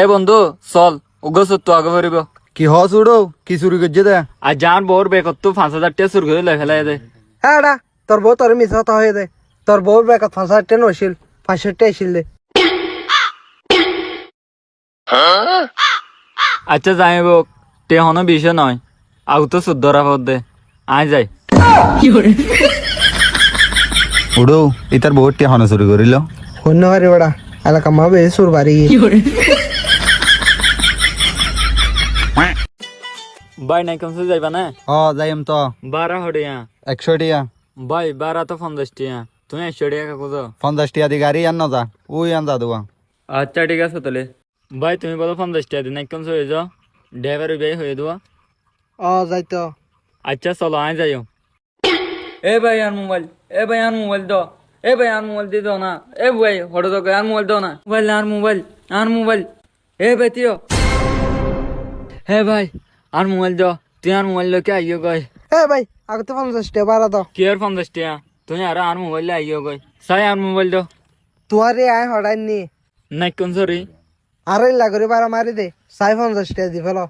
এ বন্ধু চল উগো সত্য আগে ভরিব কি হ চুড়ো কি চুরি করছে দে? আর যার বউর বেকত পাঁচ হাজার টাকা চুর করে ফেলাই দে। হ্যাঁ ডা তোর বউ তোর মিস কথা হয়ে দে। তোর বউর ব্যাগত পাঁচ হাজার টেন হয়েছিল পাঁচশো টেন আসছিল দে। আচ্ছা যাই বক তে হনো বিষয় নয় আউ তো শুদ্ধ রাখত দে। আয় যাই। উড়ো ইতার বহুত টিয়া হনে চুরি করিল শূন্য পারি বেড়া এলাকা মা বেশি সুর বাড়ি বাই নাই কমসে যাইবা না হ যাইম তো বারা হডিয়া একশো টিয়া বাই বারা তো পঞ্চাশ টিয়া তুমি একশো টাকা কাকুজ পঞ্চাশ টিয়া দি গাড়ি আন না যা ওই আন যা দেওয়া আচ্ছা ঠিক আছে তাহলে ভাই তুমি বলো পঞ্চাশ টাকা দিন একদম হয়ে যাও ড্রাইভার বিয়ে হয়ে দেওয়া ও যাইতো আচ্ছা চলো আয় যাইও এ ভাই আর মোবাইল এ ভাই আর মোবাইল দাও এ ভাই আর মোবাইল দিয়ে দাও না এ ভাই হঠাৎ তো আর মোবাইল দাও না মোবাইল আর মোবাইল আর মোবাইল এ ভাই তিও হে ভাই আর মোবাইল দাও। তুই আর মোবাইল লোকে আইও গই হে ভাই আগে তো পঞ্চাশ টাকা বাড়া দাও। কি আর পঞ্চাশ টাকা? তুই আর আর মোবাইল আইও গই সাই আর মোবাইল দাও। তোমার রে আয় হঠাৎ নি। নাই কোন সরি আর লাগরে বাড়া মারি দে। সাই পঞ্চাশ টাকা দি ফেলো।